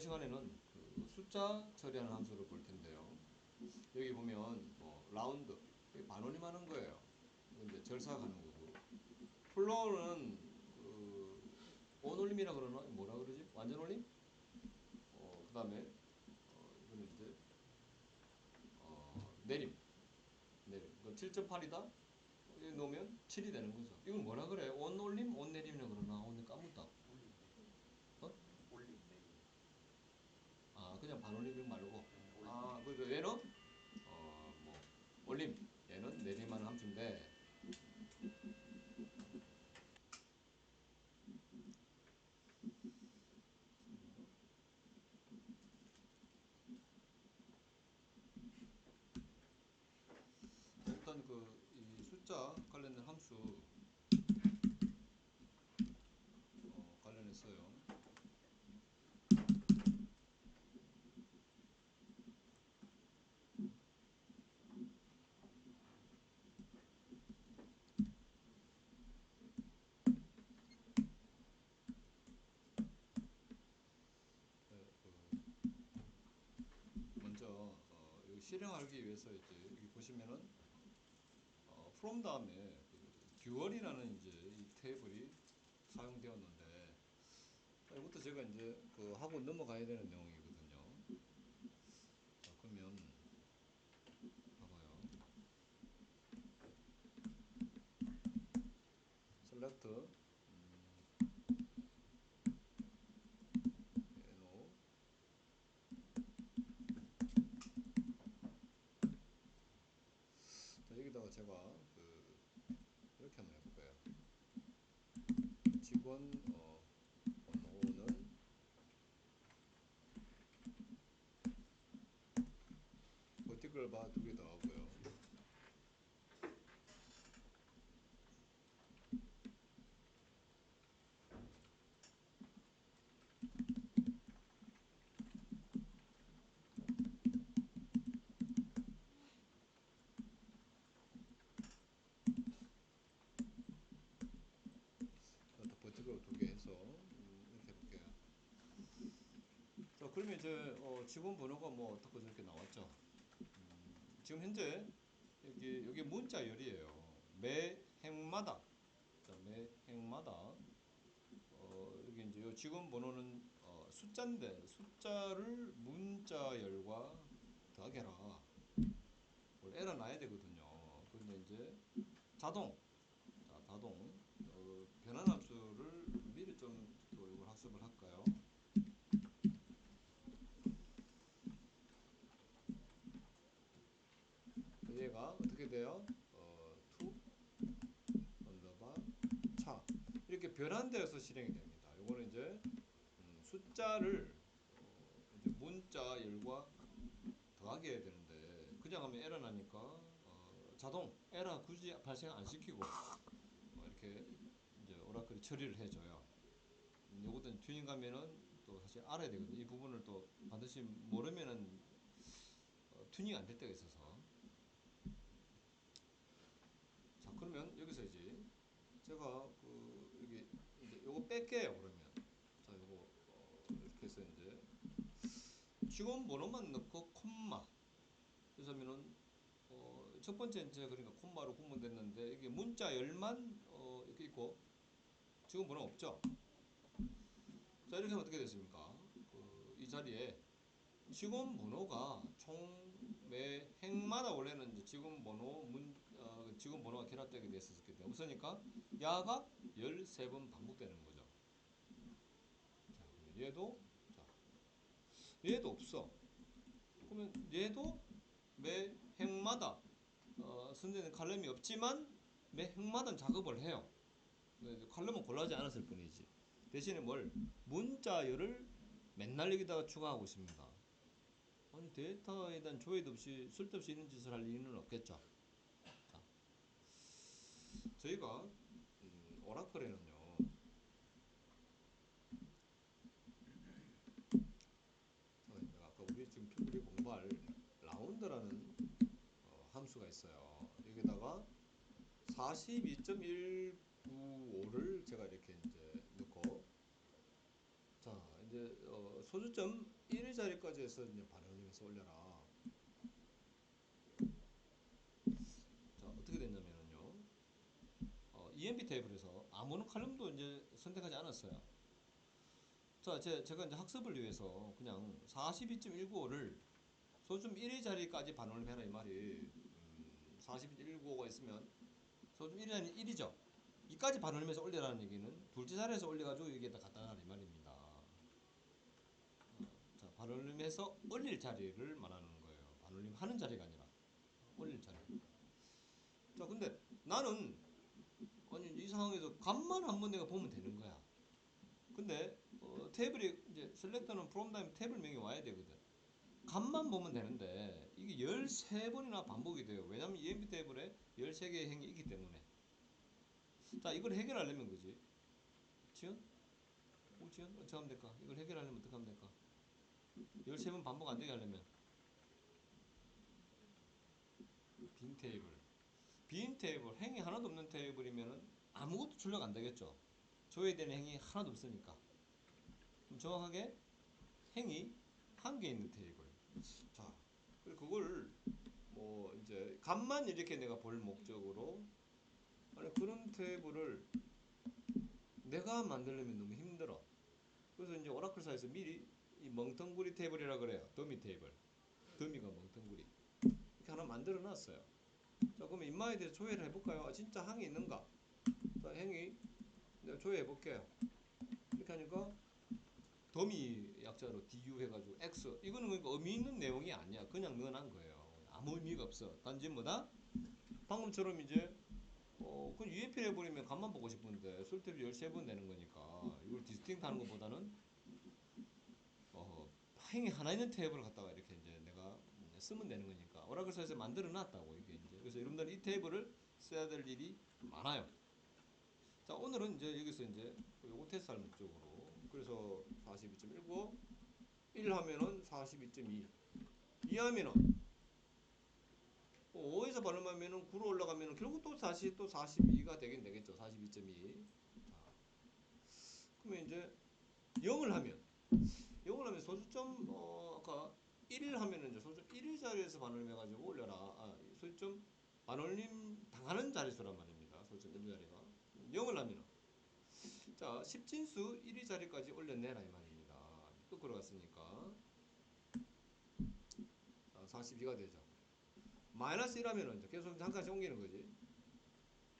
이번 시간에는 그 숫자 처리하는 함수를 볼 텐데요. 여기 보면 뭐 라운드 반올림 하는 거예요. 이제 절삭하는 거고 플로어는 그 온올림이라 그러나 뭐라 그러지? 완전 올림? 어 그 다음에 어 이거는 이제 어 내림 내림. 그 7.8이다. 여기 넣으면 7이 되는 거죠. 이건 뭐라 그래? 온올림, 온내림이라 그러나 오늘 까먹다. 어? 올림 내림 아 그냥 반올림 말고. 아 그래서 얘는? 어 뭐 올림. 얘는 내림하는 함수인데 일단 그 이 숫자 관련된 함수 어, 관련해서요. 네, 그 먼저 어, 여기 실행하기 위해서 이제 여기 보시면은 어, from 다음에 그 듀얼이라는 이제 이 테이블이 사용되었는데 자, 이것도 제가 이제 그 하고 넘어가야 되는 내용이거든요. 자, 그러면 봐봐요. 음, NO 자, 여기다가 제가 그 이렇게 한번 해볼까요? 직원 어, 번호는 바두 개. 자, 그러면 이제 어, 직원 번호가 뭐 어떻게 저렇게 나왔죠? 음, 지금 현재 여기 여기 문자열이에요. 매 행마다 자, 매 행마다 어, 여기 이제 요 직원 번호는 어, 숫자인데 숫자를 문자열과 더하게라. 원래 에러 나야 되거든요. 근데 이제 자동 자, 자동 어, 변환 함수를 미리 좀또 이걸 학습을 할까요? 얘가 어떻게 돼요? 어, to 언더바 차 이렇게 변환되어서 실행이 됩니다. 요거는 이제 음, 숫자를 어, 이제 문자 열과 더하게 해야 되는데 그냥 하면 에러 나니까 어, 자동 에러 굳이 발생 안 시키고 어, 이렇게 이제 오라클이 처리를 해줘요. 음, 요것도 튜닝 가면은 또 사실 알아야 되거든요. 이 부분을 또 반드시 모르면은 어, 튜닝 안 될 때가 있어서 자 그러면 여기서 이제 제가 요거 뺄게요 그러면. 자 요거 어 이렇게 해서 이제 직원 번호만 넣고 콤마. 그래서 하면은 어 첫 번째 이제 그러니까 콤마로 구분됐는데 이게 문자 열만 어 이렇게 있고 직원 번호 없죠? 자 이렇게 하면 어떻게 됐습니까? 그 이 자리에 직원 번호가 총 매 행마다 원래는 이제 직원 번호 문 어, 직원 번호가 결합되게 됐었기 때문에 없으니까 야가 13번 반복되는 거죠. 자, 얘도 자. 얘도 없어. 그러면 얘도 매 행마다 어, 선생님 칼럼이 없지만 매 행마다 작업을 해요. 이제 칼럼은 골라지 않았을 뿐이지. 대신에 뭘 문자열을 맨날 여기다가 추가하고 있습니다. 아니 데이터에 대한 조회도 없이 쓸데없이 이런 짓을 할 이유는 없겠죠. 자, 저희가 음, 오라클에는요. 어, 아까 우리 지금 우리 공부할 라운드라는 어, 함수가 있어요. 여기다가 42.195를 제가 이렇게 이제 넣고 자 이제 어, 소주점 1의 자리까지 해서 이제 반올림해서 올려라. 자 어떻게 됐냐면은요. 어, EMP 테이블에서 아무런 칼럼도 이제 선택하지 않았어요. 자, 제, 제가 이제 학습을 위해서 그냥 42.195를 소좀 1의 자리까지 반올림해라 이 말이 음, 42.195가 있으면 소좀 1의 자리는 1이죠. 이까지 반올림해서 올리라는 얘기는 둘째 자리에서 올려가지고 여기에다 갖다 놔라 이 말입니다. 어, 자, 반올림해서 올릴 자리를 말하는 거예요. 반올림 하는 자리가 아니라 올릴 자리. 자, 근데 나는 상황에서 값만 한 번 내가 보면 되는 거야. 근데 어, 테이블이 이제 셀렉터는 프롬 다음에 테이블명이 와야 되거든. 값만 보면 되는데 이게 13번이나 반복이 돼요. 왜냐면 EMP 테이블에 13개의 행이 있기 때문에. 자, 이걸 해결하려면 그지? 지연? 오 지연? 어떻게 하면 될까? 이걸 해결하려면 어떻게 하면 될까? 13번 반복 안 되게 하려면 빈 테이블. 빈 테이블, 행이 하나도 없는 테이블이면은 아무것도 출력 안 되겠죠. 줘야 되는 행이 하나도 없으니까. 좀 정확하게 행이 한개 있는 테이블. 자, 그걸 뭐 이제 값만 이렇게 내가 볼 목적으로 아니 그런 테이블을 내가 만들려면 너무 힘들어. 그래서 이제 오라클사에서 미리 이 멍텅구리 테이블이라 그래요. 더미 테이블. 더미가 멍텅구리. 이렇게 하나 만들어 놨어요. 자, 그러면 인마에 대해서 조회를 해볼까요? 아, 진짜 항이 있는가? 자, 행이 내가 조회해 볼게요. 이렇게 하니까 더미 약자로 du 해가지고 x 이거는 그러니까 의미 있는 내용이 아니야. 그냥 넣어놓은 거예요. 아무 의미가 없어. 단지 뭐다? 방금처럼 이제 어, 그건 UFP 해버리면 간만 보고 싶은데 솔트를 13번 내는 거니까 이걸 디스팅트 하는 것보다는 어, 행이 하나 있는 테이블을 갖다가 이렇게 이제 내가 쓰면 되는 거니까 오라클사에서 만들어 놨다고 이게 이제 그래서 여러분들은 이 테이블을 써야 될 일이 많아요. 자 오늘은 이제 여기서 이제 요거 테스트 할 목적으로 그래서 42.19 1 하면은 42.2 2 하면은 5에서 발음하면은 9로 올라가면은 결국 또 다시 또 42가 되긴 되겠죠. 42.2. 자, 그러면 이제 0을 하면 0을 하면 소주점 어 아까 1을 하면은 이제 소주점 1의 자리에서 반올림 해가지고 올려라. 아, 소주점 반올림 당하는 자릿수란 말입니다. 소주점 1 자리가 0을 하면은 자 10진수 1의 자리까지 올려내라 이 말입니다. 거꾸로 갔으니까 자, 42가 되죠. 마이너스 1하면은 이제 계속 잠깐씩 옮기는 거지.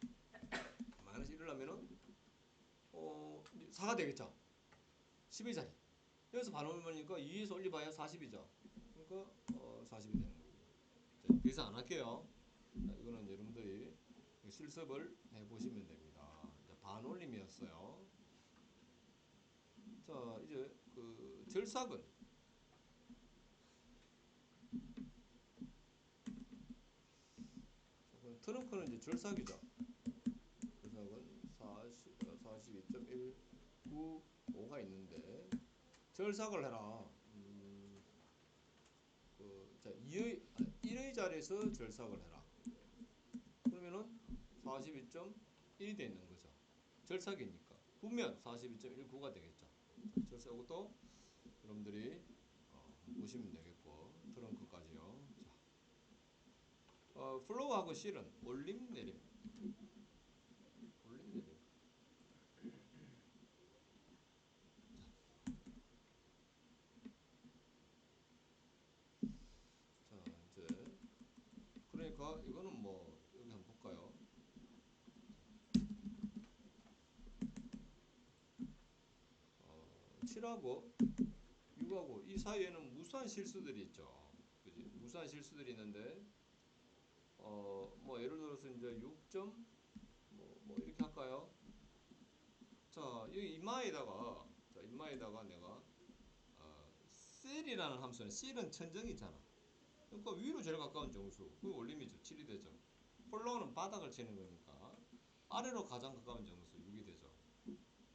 마이너스 1을 하면은 어 4가 되겠죠. 10의 자리. 여기서 반올림하니까 2에서 올려봐야 40이죠. 그러니까 어 40이 되는 더 이상 안 할게요. 자, 이거는 여러분들이 실습을 해보시면 됩니다. 자, 반올림이었어요. 자 이제 그 절삭은 자, 트렁크는 이제 절삭이죠. 절삭은 40, 42.195가 있는데 절삭을 해라. 음, 그, 자, 2의, 1의 자리에서 절삭을 해라. 그러면은 42.1이 돼 있는 거죠. 절삭이니까. 구면 42.19가 되겠죠. 절삭 이것도 여러분들이 어, 보시면 되겠고 트렁크까지요. 자, 어, 플로우하고 실은 올림 내림. 올림 내림. 그러니까 이거는 뭐 여기 한번 볼까요? 어, 7 하고 6하고 이 사이에는 무수한 실수들이 있죠. 그지? 무수한 실수들이 있는데 어, 뭐 예를 들어서 이제 6점 뭐, 뭐 이렇게 할까요? 자, 여기 이마에다가 자, 이마에다가 내가 어, 셀이라는 함수는 셀은 천정이잖아. 그러니까 위로 제일 가까운 정수. 그 올림이죠. 7이 되죠. 폴로우는 바닥을 치는 거니까 아래로 가장 가까운 정수 6이 되죠.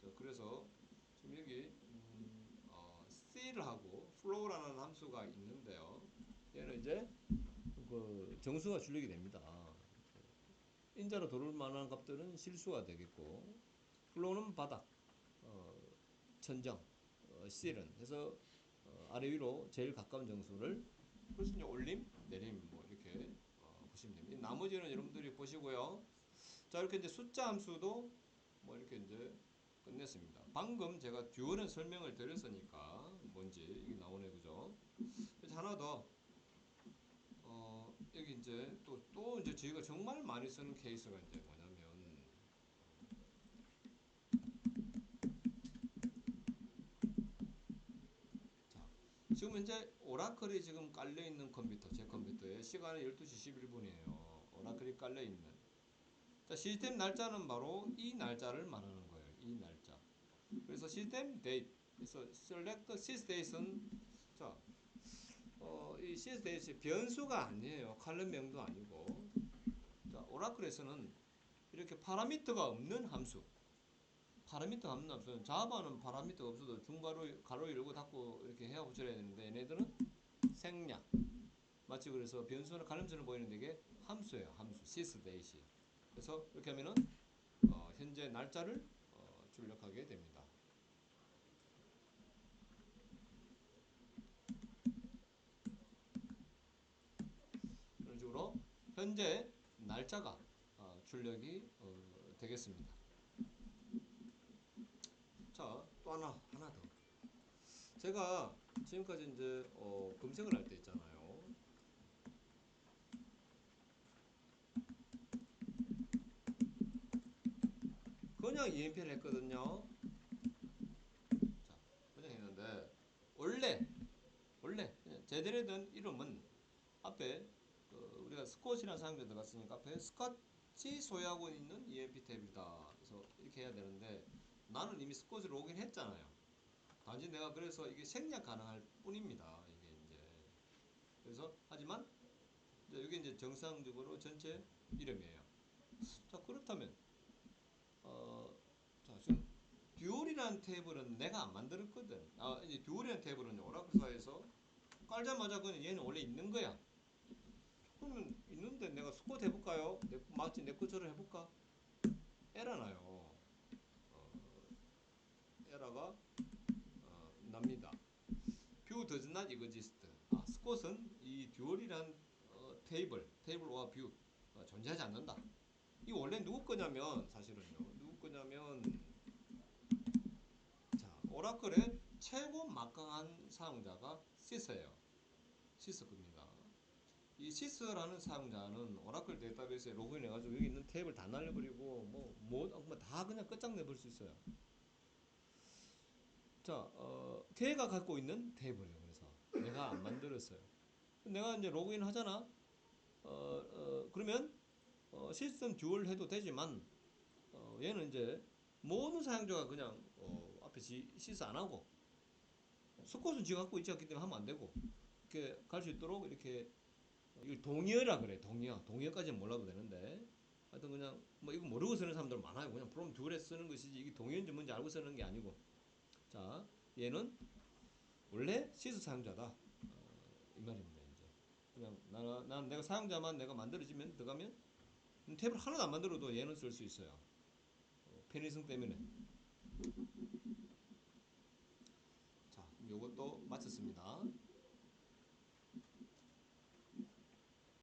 자, 그래서 지금 여기 음, 어, C를 하고 flow라는 함수가 있는데요. 얘는 이제 그 정수가 출력이 됩니다. 인자로 돌을 만한 값들은 실수가 되겠고 flow는 바닥, 어, 천정, 어, 어, 실은 해서 어, 아래 위로 제일 가까운 정수를 이제 올림, 내림 뭐 이렇게 어, 보시면 됩니다. 이 나머지는 여러분들이 보시고요. 자 이렇게 이제 숫자 함수도 뭐 이렇게 이제 끝냈습니다. 방금 제가 듀얼은 설명을 드렸으니까 뭔지 이게 나오네 그죠? 그래서 하나 더 어, 여기 이제 또, 또 이제 저희가 정말 많이 쓰는 케이스가 이제 뭐냐면 자, 지금 현재 오라클이 지금 깔려 있는 컴퓨터 제 컴퓨터에 시간은 12시 11분이에요. 오라클이 깔려 있는 자, 시스템 날짜는 바로 이 날짜를 말하는 거예요. 이 날짜. 그래서 시스템 데이트 그래서 select sys date은 자, 어, 이 sys date 변수가 아니에요. 칼럼명도 아니고. 자, 오라클에서는 이렇게 파라미터가 없는 함수. 파라미터 없는 함수는 자바는 파라미터가 없어도 중괄호 가로 열고 닫고 이렇게 해야 붙여야 되는데 얘네들은 생략. 마치 그래서 변수는 칼럼수는 보이는데 이게 함수예요. 함수. sys date. 그래서 이렇게 하면은 어, 현재 날짜를 어, 출력하게 됩니다. 이런 식으로 현재 날짜가 어, 출력이 어, 되겠습니다. 자, 또 하나 하나 더. 제가 지금까지 이제 어, 검색을 할 때 있잖아요. 그냥 EMP를 했거든요. 자, 그냥 했는데 원래 원래 제대로 된 이름은 앞에 스콧이라는 사용자 들어갔으니까 앞에 스콧이 소유하고 있는 EMP 탭이다. 그래서 이렇게 해야 되는데 나는 이미 스콧을 로그인 했잖아요. 단지 내가 그래서 이게 생략 가능할 뿐입니다. 이게 이제 그래서 하지만 여기 이제 정상적으로 전체 이름이에요. 자 그렇다면 어, 자, 지금 듀얼이라는 탭은 내가 안 만들었거든. 아, 이제 듀얼이라는 탭은 오라클사에서 깔자마자 그냥 얘는 원래 있는 거야. 그러면 있는데 내가 스쿼트 해볼까요? 내, 마치 내 것처럼 해볼까? 에러 나요. 어, 에러가 어, 납니다. 뷰 does not exist. 아, 스쿼트는 이 듀얼이란 어, 테이블, 테이블과 뷰 어, 존재하지 않는다. 이 원래 누구 거냐면 사실은요. 누구 거냐면 자 오라클의 최고 막강한 사용자가 시스예요. 시스 겁니다. 이 시스라는 사용자는 오라클 데이터베이스에 로그인해가지고 여기 있는 탭을 다 날려버리고 뭐 뭐 다 그냥 끝장내버릴 수 있어요. 자, 어, 걔가 갖고 있는 탭이에요. 그래서 내가 안 만들었어요. 내가 이제 로그인 하잖아. 어, 어, 그러면 어, 시스템 듀얼 해도 되지만 어, 얘는 이제 모든 사용자가 그냥 어, 앞에 지, 시스 안 하고 스콧은 지가 갖고 있지 않기 때문에 하면 안 되고 이렇게 갈 수 있도록 이렇게 어, 이걸 동의어라 그래 동의어 동의어까지는 몰라도 되는데 하여튼 그냥 뭐 이거 모르고 쓰는 사람들 많아요 그냥 프롬 듀얼에 쓰는 것이지 이게 동의어인지 뭔지 알고 쓰는 게 아니고 자 얘는 원래 시스 사용자다 어, 이 말입니다 이제 그냥 나, 난 내가 사용자만 내가 만들어지면 들어가면 음, 탭을 하나도 안 만들어도 얘는 쓸 수 있어요. 어, 편의성 때문에. 자, 요것도 마쳤습니다.